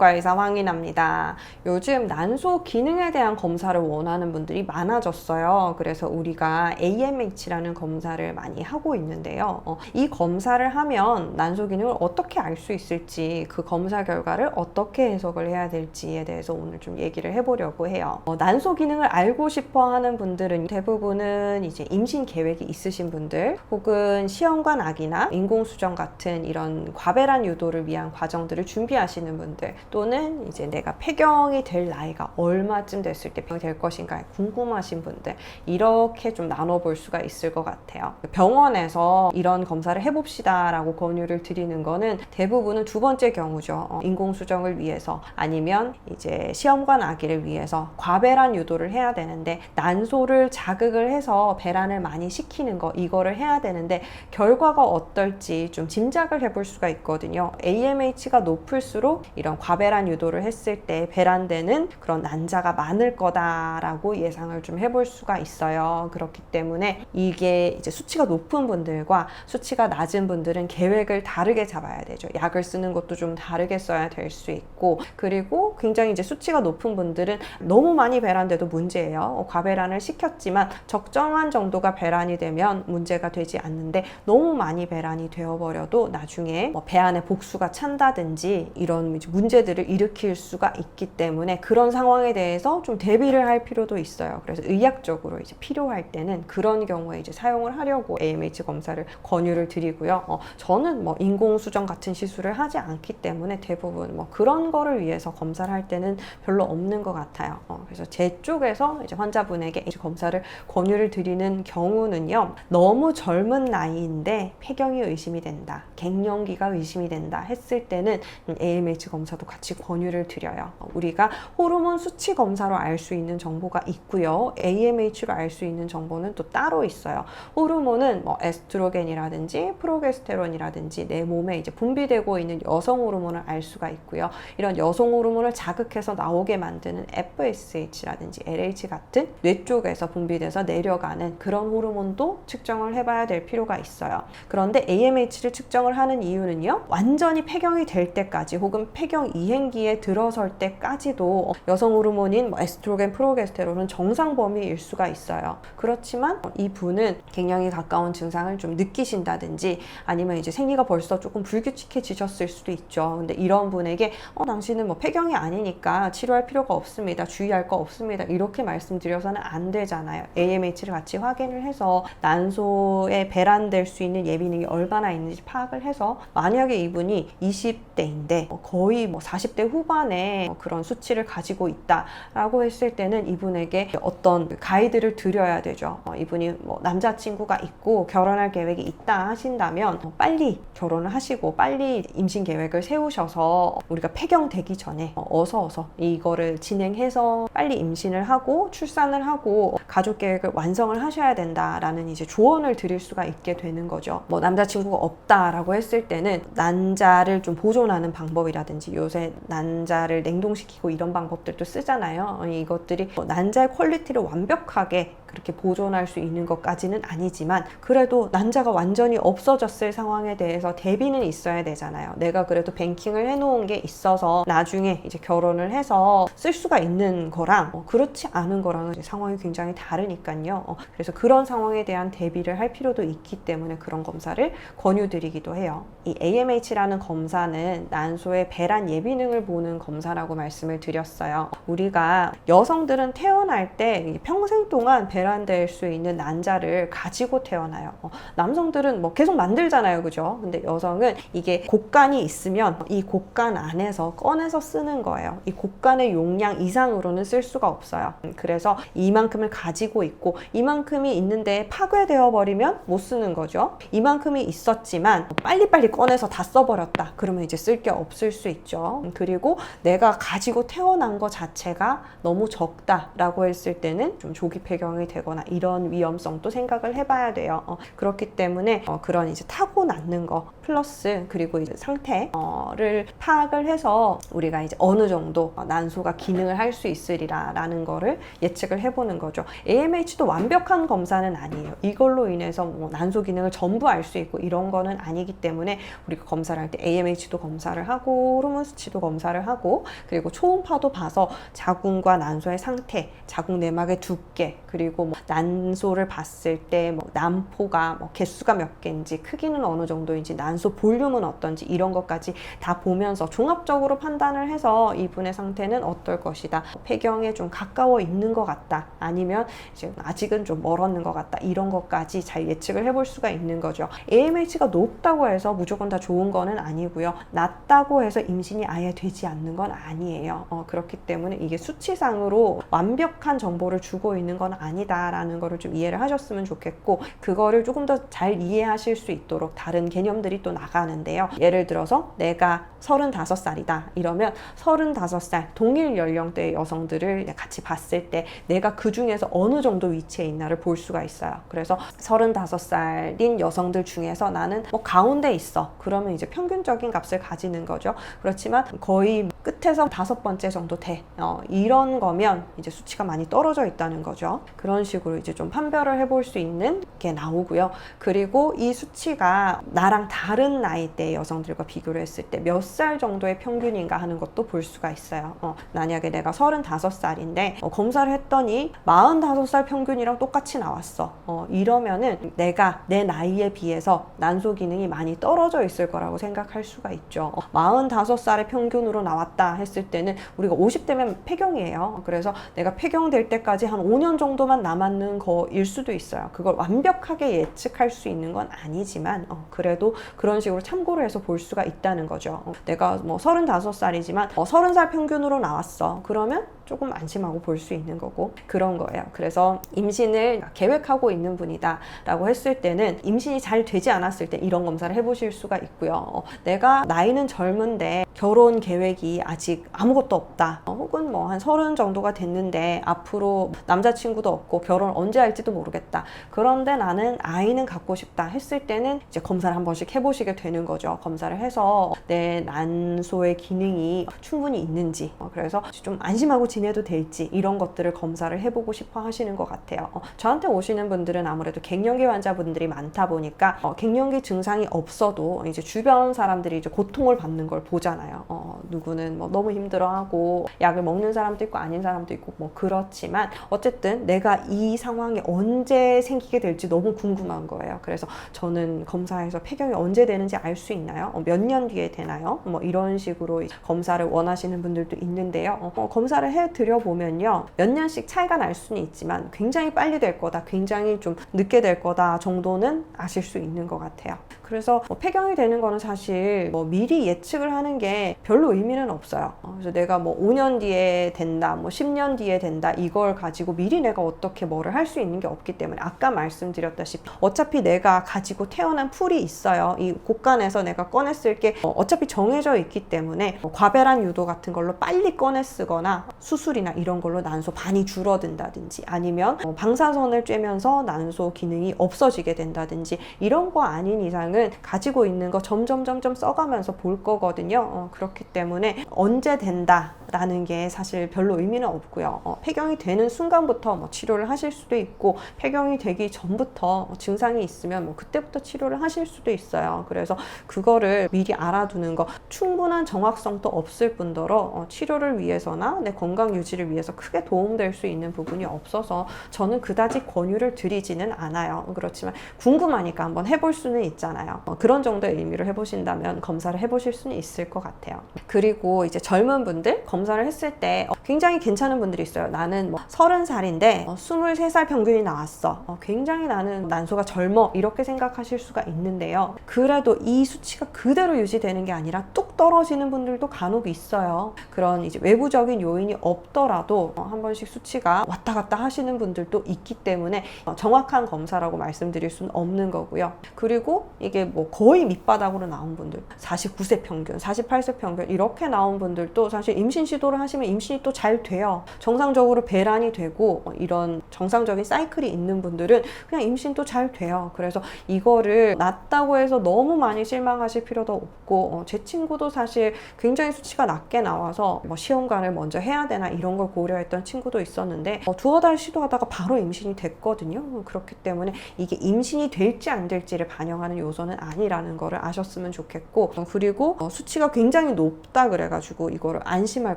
의사 황인합니다. 요즘 난소 기능에 대한 검사를 원하는 분들이 많아졌어요. 그래서 우리가 AMH라는 검사를 많이 하고 있는데요. 어, 이 검사를 하면 난소 기능을 어떻게 알 수 있을지, 그 검사 결과를 어떻게 해석을 해야 될지에 대해서 오늘 좀 얘기를 해보려고 해요. 어, 난소 기능을 알고 싶어 하는 분들은 대부분은 이제 임신 계획이 있으신 분들, 혹은 시험관 아기나 인공수정 같은 이런 과배란 유도를 위한 과정들을 준비하시는 분들, 또는 이제 내가 폐경이 될 나이가 얼마쯤 됐을 때 폐경이 될 것인가 궁금하신 분들, 이렇게 좀 나눠볼 수가 있을 것 같아요. 병원에서 이런 검사를 해봅시다라고 권유를 드리는 거는 대부분은 두 번째 경우죠. 어, 인공수정을 위해서 아니면 이제 시험관 아기를 위해서 과배란 유도를 해야 되는데 난소를 자극을 해서 배란을 많이 시키는 거 이거를 해야 되는데 결과가 어떨지 좀 짐작을 해볼 수가 있거든요. AMH가 높을수록 이런 과 배란 유도를 했을 때 배란되는 그런 난자가 많을 거다라고 예상을 좀 해볼 수가 있어요. 그렇기 때문에 이게 이제 수치가 높은 분들과 수치가 낮은 분들은 계획을 다르게 잡아야 되죠. 약을 쓰는 것도 좀 다르게 써야 될 수 있고 그리고 굉장히 이제 수치가 높은 분들은 너무 많이 배란돼도 문제예요. 어, 과배란을 시켰지만 적정한 정도가 배란이 되면 문제가 되지 않는데 너무 많이 배란이 되어버려도 나중에 뭐 배 안에 복수가 찬다든지 이런 이제 문제들을 일으킬 수가 있기 때문에 그런 상황에 대해서 좀 대비를 할 필요도 있어요. 그래서 의학적으로 이제 필요할 때는 그런 경우에 이제 사용을 하려고 AMH 검사를 권유를 드리고요. 어, 저는 뭐 인공수정 같은 시술을 하지 않기 때문에 대부분 뭐 그런 거를 위해서 검사를 할 때는 별로 없는 것 같아요. 어, 그래서 제 쪽에서 이제 환자분에게 검사를 권유를 드리는 경우는요. 너무 젊은 나이인데 폐경이 의심이 된다. 갱년기가 의심이 된다 했을 때는 AMH 검사도 같이 권유를 드려요. 어, 우리가 호르몬 수치 검사로 알 수 있는 정보가 있고요. AMH로 알 수 있는 정보는 또 따로 있어요. 호르몬은 뭐 에스트로겐이라든지 프로게스테론이라든지 내 몸에 이제 분비되고 있는 여성 호르몬을 알 수가 있고요. 이런 여성 호르몬을 자극해서 나오게 만드는 FSH라든지 LH 같은 뇌 쪽에서 분비돼서 내려가는 그런 호르몬도 측정을 해봐야 될 필요가 있어요. 그런데 AMH를 측정을 하는 이유는요, 완전히 폐경이 될 때까지 혹은 폐경 이 행기에 들어설 때까지도 여성 호르몬인 뭐 에스트로겐, 프로게스테론은 정상 범위일 수가 있어요. 그렇지만 이 분은 갱년기 가까운 증상을 좀 느끼신다든지 아니면 이제 생리가 벌써 조금 불규칙해지셨을 수도 있죠. 근데 이런 분에게 어, 당신은 뭐 폐경이 아니니까 치료할 필요가 없습니다. 주의할 거 없습니다. 이렇게 말씀드려서는 안 되잖아요. AMH를 같이 확인을 해서 난소에 배란될 수 있는 예비능이 얼마나 있는지 파악을 해서 만약에 이분이 20대인데 거의 뭐 40대 후반에 그런 수치를 가지고 있다라고 했을 때는 이분에게 어떤 가이드를 드려야 되죠. 어, 이분이 뭐 남자친구가 있고 결혼할 계획이 있다 하신다면 어, 빨리 결혼을 하시고 빨리 임신 계획을 세우셔서 우리가 폐경되기 전에 어, 어서 어서 이거를 진행해서 빨리 임신을 하고 출산을 하고 가족 계획을 완성을 하셔야 된다라는 이제 조언을 드릴 수가 있게 되는 거죠. 뭐 남자친구가 없다라고 했을 때는 난자를 좀 보존하는 방법이라든지 요새 난자를 냉동시키고 이런 방법들도 쓰잖아요. 어, 이것들이 뭐 난자의 퀄리티를 완벽하게 그렇게 보존할 수 있는 것까지는 아니지만 그래도 난자가 완전히 없어졌을 상황에 대해서 대비는 있어야 되잖아요. 내가 그래도 뱅킹을 해놓은 게 있어서 나중에 이제 결혼을 해서 쓸 수가 있는 거랑 어, 그렇지 않은 거랑은 상황이 굉장히 다르니까요. 어, 그래서 그런 상황에 대한 대비를 할 필요도 있기 때문에 그런 검사를 권유드리기도 해요. 이 AMH라는 검사는 난소의 배란 예비 능을 보는 검사라고 말씀을 드렸어요. 우리가 여성들은 태어날 때 평생 동안 배란될 수 있는 난자를 가지고 태어나요. 어, 남성들은 뭐 계속 만들잖아요. 그죠? 근데 여성은 이게 곡간이 있으면 이 곡간 안에서 꺼내서 쓰는 거예요. 이 곡간의 용량 이상으로는 쓸 수가 없어요. 음, 그래서 이만큼을 가지고 있고 이만큼이 있는데 파괴되어 버리면 못 쓰는 거죠. 이만큼이 있었지만 빨리빨리 꺼내서 다 써버렸다. 그러면 이제 쓸 게 없을 수 있죠. 음, 그리고 내가 가지고 태어난 것 자체가 너무 적다라고 했을 때는 좀 조기 폐경이 되거나 이런 위험성도 생각을 해봐야 돼요. 어, 그렇기 때문에 어, 그런 이제 타고 낳는 거 플러스 그리고 이제 상태를 파악을 해서 우리가 이제 어느 정도 난소가 기능을 할 수 있으리라라는 거를 예측을 해보는 거죠. AMH도 완벽한 검사는 아니에요. 이걸로 인해서 뭐 난소 기능을 전부 알 수 있고 이런 거는 아니기 때문에 우리가 검사를 할 때 AMH도 검사를 하고 호르몬 수치 수치도 검사를 하고 그리고 초음파도 봐서 자궁과 난소의 상태, 자궁 내막의 두께 그리고 뭐 난소를 봤을 때 뭐 난포가 뭐 개수가 몇 개인지 크기는 어느 정도인지 난소 볼륨은 어떤지 이런 것까지 다 보면서 종합적으로 판단을 해서 이분의 상태는 어떨 것이다. 폐경에 좀 가까워 있는 것 같다. 아니면 이제 아직은 좀 멀었는 것 같다. 이런 것까지 잘 예측을 해볼 수가 있는 거죠. AMH가 높다고 해서 무조건 다 좋은 거는 아니고요. 낮다고 해서 임신이 아예 되지 않는 건 아니에요. 어, 그렇기 때문에 이게 수치상으로 완벽한 정보를 주고 있는 건 아니다라는 거를 좀 이해를 하셨으면 좋겠고 그거를 조금 더 잘 이해하실 수 있도록 다른 개념들이 또 나가는데요. 예를 들어서 내가 35살이다 이러면 35살 동일 연령대의 여성들을 같이 봤을 때 내가 그 중에서 어느 정도 위치에 있나를 볼 수가 있어요. 그래서 35살인 여성들 중에서 나는 뭐 가운데 있어. 그러면 이제 평균적인 값을 가지는 거죠. 그렇지만 거의 끝에서 다섯 번째 정도 돼. 어, 이런 거면 이제 수치가 많이 떨어져 있다는 거죠. 그런 식으로 이제 좀 판별을 해볼 수 있는 게 나오고요. 그리고 이 수치가 나랑 다른 나이대 여성들과 비교를 했을 때 몇 살 정도의 평균인가 하는 것도 볼 수가 있어요. 어, 만약에 내가 35살인데 어, 검사를 했더니 45살 평균이랑 똑같이 나왔어. 어, 이러면은 내가 내 나이에 비해서 난소 기능이 많이 떨어져 있을 거라고 생각할 수가 있죠. 어, 45살의 평균 으로 나왔다 했을 때는 우리가 50대면 폐경이에요. 그래서 내가 폐경될 때까지 한 5년 정도만 남았는 거일 수도 있어요. 그걸 완벽하게 예측할 수 있는 건 아니지만 어, 그래도 그런 식으로 참고를 해서 볼 수가 있다는 거죠. 어, 내가 뭐 35살이지만 어, 30살 평균으로 나왔어. 그러면 조금 안심하고 볼 수 있는 거고 그런 거예요. 그래서 임신을 계획하고 있는 분이다 라고 했을 때는 임신이 잘 되지 않았을 때 이런 검사를 해보실 수가 있고요. 어, 내가 나이는 젊은데 결혼 계획이 아직 아무것도 없다. 어, 혹은 뭐 한 서른 정도가 됐는데 앞으로 남자친구도 없고 결혼 언제 할지도 모르겠다. 그런데 나는 아이는 갖고 싶다 했을 때는 이제 검사를 한 번씩 해보시게 되는 거죠. 검사를 해서 내 난소의 기능이 충분히 있는지 어, 그래서 좀 안심하고 지내도 될지 이런 것들을 검사를 해보고 싶어 하시는 것 같아요. 어, 저한테 오시는 분들은 아무래도 갱년기 환자분들이 많다 보니까 어, 갱년기 증상이 없어도 이제 주변 사람들이 이제 고통을 받는 걸 보잖아요. 어, 누구는 뭐 너무 힘들어하고 약을 먹는 사람도 있고 아닌 사람도 있고 뭐 그렇지만 어쨌든 내가 이 상황이 언제 생기게 될지 너무 궁금한 거예요. 그래서 저는 검사에서 폐경이 언제 되는지 알 수 있나요? 어, 몇년 뒤에 되나요? 뭐 이런 식으로 검사를 원하시는 분들도 있는데요. 어, 어, 검사를 해 드려 보면요. 몇 년씩 차이가 날 수는 있지만 굉장히 빨리 될 거다, 굉장히 좀 늦게 될 거다 정도는 아실 수 있는 것 같아요. 그래서 뭐 폐경이 되는 거는 사실 뭐 미리 예측을 하는 게 별로 의미는 없어요. 어, 그래서 내가 뭐 5년 뒤에 된다, 뭐 10년 뒤에 된다 이걸 가지고 미리 내가 어떻게 뭐를 할 수 있는 게 없기 때문에 아까 말씀드렸다시피 어차피 내가 가지고 태어난 풀이 있어요. 이 곳간에서 내가 꺼냈을 게 어, 어차피 정해져 있기 때문에 뭐 과배란 유도 같은 걸로 빨리 꺼내 쓰거나 수술이나 이런 걸로 난소 반이 줄어든다든지 아니면 어, 방사선을 쬐면서 난소 기능이 없어지게 된다든지 이런 거 아닌 이상은 가지고 있는 거 점점 점점 써가면서 볼 거거든요. 어, 그렇기 때문에 언제 된다 라는 게 사실 별로 의미는 없고요. 어, 폐경이 되는 순간부터 뭐 치료를 하실 수도 있고 폐경이 되기 전부터 증상이 있으면 뭐 그때부터 치료를 하실 수도 있어요. 그래서 그거를 미리 알아두는 거 충분한 정확성도 없을 뿐더러 어, 치료를 위해서나 내 건강 유지를 위해서 크게 도움될 수 있는 부분이 없어서 저는 그다지 권유를 드리지는 않아요. 그렇지만 궁금하니까 한번 해볼 수는 있잖아요. 어, 그런 정도의 의미로 해보신다면 검사를 해보실 수는 있을 것 같아요. 그리고 이제 젊은 분들 검사를 했을 때 어, 굉장히 괜찮은 분들이 있어요. 나는 뭐 서른 살인데 어, 23살 평균이 나왔어. 어, 굉장히 나는 난소가 젊어 이렇게 생각하실 수가 있는데요. 그래도 이 수치가 그대로 유지되는 게 아니라 뚝 떨어지는 분들도 간혹 있어요. 그런 이제 외부적인 요인이 없더라도 어, 한 번씩 수치가 왔다 갔다 하시는 분들도 있기 때문에 어, 정확한 검사라고 말씀드릴 수는 없는 거고요. 그리고 이게 뭐 거의 밑바닥으로 나온 분들, 49세 평균, 48세 평균 이렇게 나온 분들도 사실 임신 시도를 하시면 임신이 또 잘 돼요. 정상적으로 배란이 되고 어, 이런 정상적인 사이클이 있는 분들은 그냥 임신도 잘 돼요. 그래서 이거를 낮다고 해서 너무 많이 실망하실 필요도 없고 어, 제 친구도 사실 굉장히 수치가 낮게 나와서 뭐 시험관을 먼저 해야 되나 이런 걸 고려했던 친구도 있었는데 어, 두어 달 시도하다가 바로 임신이 됐거든요. 그렇기 때문에 이게 임신이 될지 안 될지를 반영하는 요소는 아니라는 거를 아셨으면 좋겠고 어, 그리고 어, 수치가 굉장히 높다 그래가지고 이거를 안심할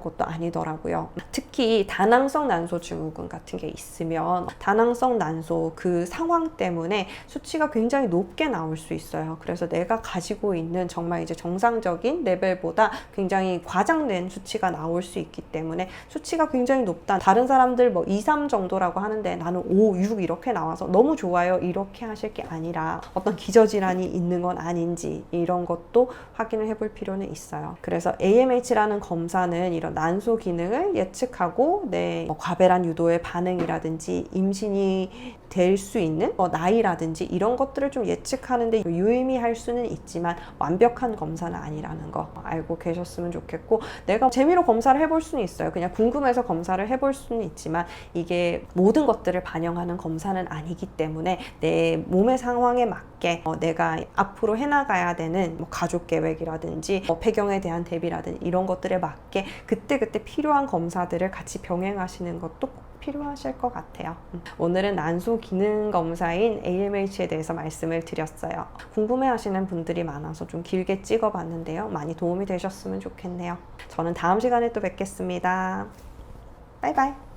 것도 아니더라고요. 특히 다낭성 난소 증후군 같은 게 있으면 다낭성 난소 그 상황 때문에 수치가 굉장히 높게 나올 수 있어요. 그래서 내가 가지고 있는 정말 이제 정상적인 레벨보다 굉장히 과장된 수치가 나올 수 있기 때문에 수치가 굉장히 높다. 다른 사람들 뭐 2, 3 정도라고 하는데 나는 5, 6 이렇게 나와서 너무 좋아요. 이렇게 하실 게 아니라 어떤 기저질환이 있는 건 아닌지 이런 것도 확인을 해볼 필요는 있어요. 그래서 AMH라는 검사는 이런 난소 기능을 예측하고 내뭐 과배란 유도의 반응이라든지 임신이 될 수 있는 뭐 나이라든지 이런 것들을 좀 예측하는데 유의미할 수는 있지만 완벽한 검사는 아니라는 거 알고 계셨으면 좋겠고 내가 재미로 검사를 해볼 수는 있어요. 그냥 궁금해서 검사를 해볼 수는 있지만 이게 모든 것들을 반영하는 검사는 아니기 때문에 내 몸의 상황에 맞게 어, 내가 앞으로 해나가야 되는 뭐 가족 계획이라든지 뭐 폐경에 대한 대비라든지 이런 것들에 맞게 그때그때 필요한 검사들을 같이 병행하시는 것도 꼭 필요하실 것 같아요. 음, 오늘은 난소 기능 검사인 AMH에 대해서 말씀을 드렸어요. 궁금해 하시는 분들이 많아서 좀 길게 찍어 봤는데요. 많이 도움이 되셨으면 좋겠네요. 저는 다음 시간에 또 뵙겠습니다. 바이바이.